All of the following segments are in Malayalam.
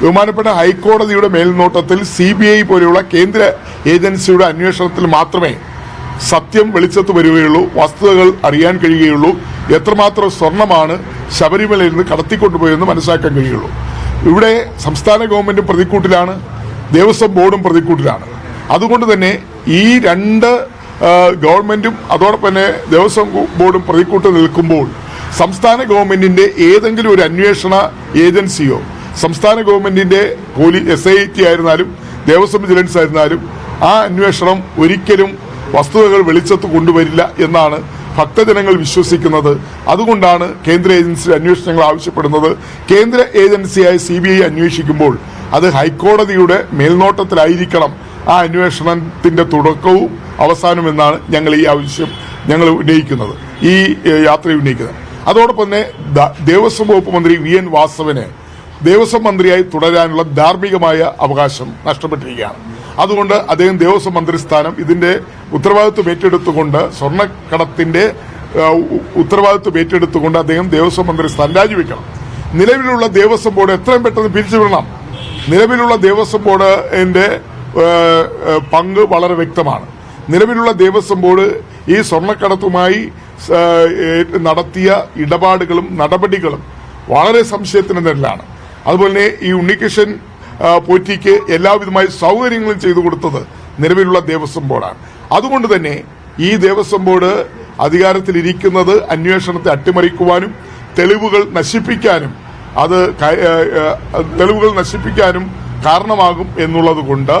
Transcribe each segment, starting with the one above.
ബഹുമാനപ്പെട്ട ഹൈക്കോടതിയുടെ മേൽനോട്ടത്തിൽ സി ബി ഐ പോലെയുള്ള കേന്ദ്ര ഏജൻസിയുടെ അന്വേഷണത്തിൽ മാത്രമേ സത്യം വെളിച്ചത്ത് വരികയുള്ളൂ വസ്തുതകൾ അറിയാൻ കഴിയുകയുള്ളൂ. എത്രമാത്രം സ്വർണമാണ് ശബരിമലയിൽ നിന്ന് കടത്തിക്കൊണ്ടുപോയെന്ന് മനസ്സിലാക്കാൻ കഴിയുള്ളൂ. ഇവിടെ സംസ്ഥാന ഗവൺമെന്റും പ്രതിക്കൂട്ടിലാണ് ദേവസ്വം ബോർഡും പ്രതിക്കൂട്ടിലാണ്. അതുകൊണ്ട് തന്നെ ഈ രണ്ട് ഗവൺമെന്റും അതോടൊപ്പം തന്നെ ദേവസ്വം ബോർഡും പ്രതിക്കൂട്ട് നിൽക്കുമ്പോൾ സംസ്ഥാന ഗവൺമെന്റിന്റെ ഏതെങ്കിലും ഒരു അന്വേഷണ ഏജൻസിയോ സംസ്ഥാന ഗവൺമെന്റിന്റെ പോലീസ് എസ് ഐ ടി ആയിരുന്നാലും ദേവസ്വം വിജിലൻസ് ആയിരുന്നാലും ആ അന്വേഷണം ഒരിക്കലും വസ്തുതകൾ വെളിച്ചത്ത് കൊണ്ടുവരില്ല എന്നാണ് ഭക്തജനങ്ങൾ വിശ്വസിക്കുന്നത്. അതുകൊണ്ടാണ് കേന്ദ്ര ഏജൻസി അന്വേഷണങ്ങൾ ആവശ്യപ്പെടുന്നത്. കേന്ദ്ര ഏജൻസിയായ സി ബി ഐ അന്വേഷിക്കുമ്പോൾ അത് ഹൈക്കോടതിയുടെ മേൽനോട്ടത്തിലായിരിക്കണം ആ അന്വേഷണത്തിന്റെ തുടക്കവും അവസാനവും എന്നാണ് ഞങ്ങൾ ഈ ആവശ്യം ഞങ്ങൾ ഉന്നയിക്കുന്നത്. ഈ യാത്ര ഉന്നയിക്കുന്നത്. അതോടൊപ്പം തന്നെ ദേവസ്വം വകുപ്പ് മന്ത്രി വി എൻ വാസവന് ദേവസ്വം മന്ത്രിയായി തുടരാനുള്ള ധാർമ്മികമായ അവകാശം നഷ്ടപ്പെട്ടിരിക്കുകയാണ്. അതുകൊണ്ട് അദ്ദേഹം ദേവസ്വം മന്ത്രി സ്ഥാനം ഇതിന്റെ ഉത്തരവാദിത്വം ഏറ്റെടുത്തുകൊണ്ട് സ്വർണക്കടത്തിന്റെ ഉത്തരവാദിത്വം ഏറ്റെടുത്തുകൊണ്ട് അദ്ദേഹം ദേവസ്വം മന്ത്രി സ്ഥാനം രാജിവെക്കണം. നിലവിലുള്ള ദേവസ്വം ബോർഡ് എത്രയും പെട്ടെന്ന് പിരിച്ചുവിടണം. നിലവിലുള്ള ദേവസ്വം ബോർഡിന്റെ ഏ, ഏ, പങ്ക് വളരെ വ്യക്തമാണ്. നിലവിലുള്ള ദേവസ്വം ബോർഡ് ഈ സ്വർണക്കടത്തുമായി നടത്തിയ ഇടപാടുകളും നടപടികളും വളരെ സംശയത്തിന് നിഴലാണ്. അതുപോലെ തന്നെ ഈ ഉണ്ണികൃഷ്ണൻ പോറ്റിക്ക് എല്ലാവിധമായ സൗകര്യങ്ങളും ചെയ്തു കൊടുത്തത് നിലവിലുള്ള ദേവസ്വം ബോർഡാണ്. അതുകൊണ്ട് തന്നെ ഈ ദേവസ്വം ബോർഡ് അധികാരത്തിലിരിക്കുന്നത് അന്വേഷണത്തെ അട്ടിമറിക്കുവാനും തെളിവുകൾ നശിപ്പിക്കാനും അത് തെളിവുകൾ നശിപ്പിക്കാനും കാരണമാകും എന്നുള്ളത് കൊണ്ട്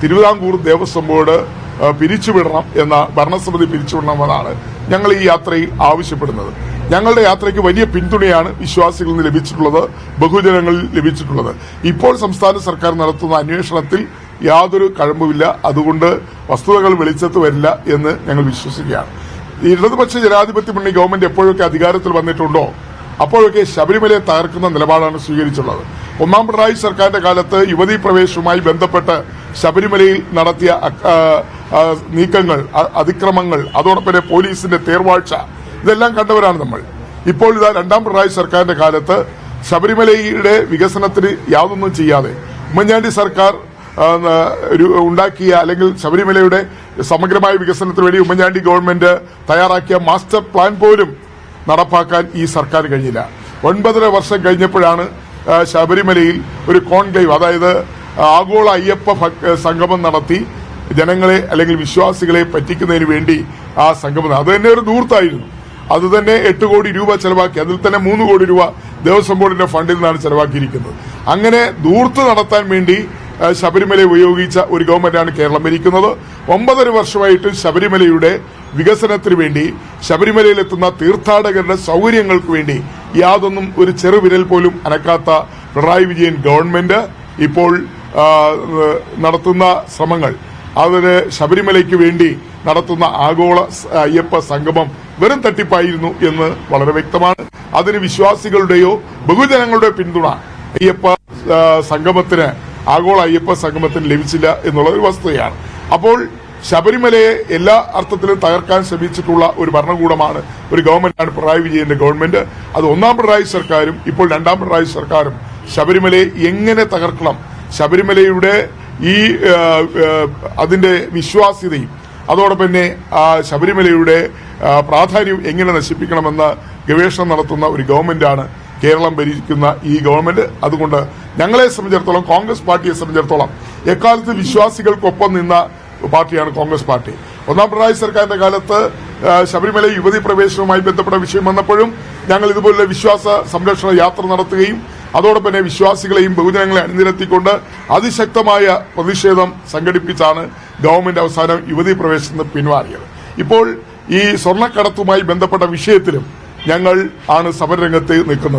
തിരുവിതാംകൂർ ദേവസ്വം ബോർഡ് പിരിച്ചുവിടണം എന്ന ഭരണസമിതി പിരിച്ചുവിടണമെന്നാണ് ഞങ്ങൾ ഈ യാത്രയിൽ ആവശ്യപ്പെടുന്നത്. ഞങ്ങളുടെ യാത്രയ്ക്ക് വലിയ പിന്തുണയാണ് വിശ്വാസികളിൽ നിന്ന് ലഭിച്ചിട്ടുള്ളത് ബഹുജനങ്ങളിൽ ലഭിച്ചിട്ടുള്ളത്. ഇപ്പോൾ സംസ്ഥാന സർക്കാർ നടത്തുന്ന അന്വേഷണത്തിൽ യാതൊരു കഴമ്പുമില്ല. അതുകൊണ്ട് വസ്തുതകൾ വെളിച്ചത്ത് വരില്ല എന്ന് ഞങ്ങൾ വിശ്വസിക്കുകയാണ്. ഇടതുപക്ഷ ജനാധിപത്യ മുന്നണി ഗവൺമെന്റ് എപ്പോഴൊക്കെ അധികാരത്തിൽ വന്നിട്ടുണ്ടോ അപ്പോഴൊക്കെ ശബരിമലയെ തകർക്കുന്ന നിലപാടാണ് സ്വീകരിച്ചുള്ളത് ഒന്നാം പിണറായി സർക്കാരിന്റെ കാലത്ത് യുവതീ പ്രവേശവുമായി ബന്ധപ്പെട്ട് ശബരിമലയിൽ നടത്തിയ നീക്കങ്ങൾ അതിക്രമങ്ങൾ അതോടൊപ്പം പോലീസിന്റെ തേർവാഴ്ച ഇതെല്ലാം കണ്ടവരാണ് നമ്മൾ. ഇപ്പോൾ ഇതാ രണ്ടാം പിണറായി സർക്കാരിന്റെ കാലത്ത് ശബരിമലയുടെ വികസനത്തിന് യാതൊന്നും ചെയ്യാതെ ഉമ്മൻചാണ്ടി സർക്കാർ ഉണ്ടാക്കിയ അല്ലെങ്കിൽ ശബരിമലയുടെ സമഗ്രമായ വികസനത്തിന് വേണ്ടി ഉമ്മൻചാണ്ടി ഗവൺമെന്റ് തയ്യാറാക്കിയ മാസ്റ്റർ പ്ലാൻ പോലും നടപ്പാക്കാൻ ഈ സർക്കാർ കഴിഞ്ഞില്ല. ഒൻപതര വർഷം കഴിഞ്ഞപ്പോഴാണ് ശബരിമലയിൽ ഒരു കോൺക്ലേവ് അതായത് ആഗോള അയ്യപ്പ സംഗമം നടത്തി ജനങ്ങളെ അല്ലെങ്കിൽ വിശ്വാസികളെ പറ്റിക്കുന്നതിന് വേണ്ടി ആ സംഗമം അത് തന്നെ ഒരു ദൂർത്തായിരുന്നു അത് തന്നെ എട്ട് കോടി രൂപ ചെലവാക്കി. അതിൽ തന്നെ മൂന്ന് കോടി രൂപ ദേവസ്വം ബോർഡിന്റെ ഫണ്ടിൽ നിന്നാണ് ചെലവാക്കിയിരിക്കുന്നത്. അങ്ങനെ ദൂർത്ത് നടത്താൻ വേണ്ടി ശബരിമല ഉപയോഗിച്ച ഒരു ഗവൺമെന്റാണ് കേരളം ഭരിക്കുന്നത്. ഒമ്പതര വർഷമായിട്ട് ശബരിമലയുടെ വികസനത്തിന് വേണ്ടി ശബരിമലയിൽ എത്തുന്ന തീർത്ഥാടകരുടെ സൗകര്യങ്ങൾക്ക് വേണ്ടി യാതൊന്നും ഒരു ചെറുവിരൽ പോലും അനക്കാത്ത പിണറായി വിജയൻ ഗവൺമെന്റ് ഇപ്പോൾ നടത്തുന്ന ശ്രമങ്ങൾ. അതിന് ശബരിമലയ്ക്ക് വേണ്ടി നടത്തുന്ന ആഗോള അയ്യപ്പ സംഗമം വെറും തട്ടിപ്പായിരുന്നു എന്ന് വളരെ വ്യക്തമാണ്. അതിന് വിശ്വാസികളുടെയോ ബഹുജനങ്ങളുടെയോ പിന്തുണ അയ്യപ്പ സംഗമത്തിന് ആഗോള അയ്യപ്പ സംഗമത്തിന് ലഭിച്ചില്ല എന്നുള്ള ഒരു വസ്തുതയാണ്. അപ്പോൾ ശബരിമലയെ എല്ലാ അർത്ഥത്തിലും തകർക്കാൻ ശ്രമിച്ചിട്ടുള്ള ഒരു ഭരണകൂടമാണ് ഒരു ഗവൺമെന്റാണ് പിണറായി വിജയന്റെ ഗവൺമെന്റ്. അത് ഒന്നാം പിണറായി സർക്കാരും ഇപ്പോൾ രണ്ടാം പിണറായി സർക്കാരും ശബരിമലയെ എങ്ങനെ തകർക്കണം? ശബരിമലയുടെ ഈ അതിന്റെ വിശ്വാസ്യതയും അതോടൊപ്പം തന്നെ ആ ശബരിമലയുടെ പ്രാധാന്യം എങ്ങനെ നശിപ്പിക്കണമെന്ന് ഗവേഷണം നടത്തുന്ന ഒരു ഗവൺമെന്റാണ് കേരളം ഭരിക്കുന്ന ഈ ഗവൺമെന്റ്. അതുകൊണ്ട് ഞങ്ങളെ സംബന്ധിച്ചിടത്തോളം കോൺഗ്രസ് പാർട്ടിയെ സംബന്ധിച്ചിടത്തോളം എക്കാലത്ത് വിശ്വാസികൾക്കൊപ്പം നിന്ന പാർട്ടിയാണ് കോൺഗ്രസ് പാർട്ടി. ഒന്നാം പിണറായി സർക്കാരിന്റെ കാലത്ത് ശബരിമല യുവതി പ്രവേശനവുമായി ബന്ധപ്പെട്ട വിഷയം വന്നപ്പോഴും ഞങ്ങൾ ഇതുപോലുള്ള വിശ്വാസ സംരക്ഷണ യാത്ര നടത്തുകയും അതോടൊപ്പം തന്നെ വിശ്വാസികളെയും ബഹുജനങ്ങളെ അണിനിരത്തിക്കൊണ്ട് അതിശക്തമായ പ്രതിഷേധം സംഘടിപ്പിച്ചാണ് ഗവൺമെന്റ് അവസാനം യുവതി പ്രവേശനം പിൻവാങ്ങിയത്. ഇപ്പോൾ ഈ സ്വർണക്കടത്തുമായി ബന്ധപ്പെട്ട വിഷയത്തിലും ഞങ്ങൾ ആണ് സമരരംഗത്ത് നിൽക്കുന്നത്.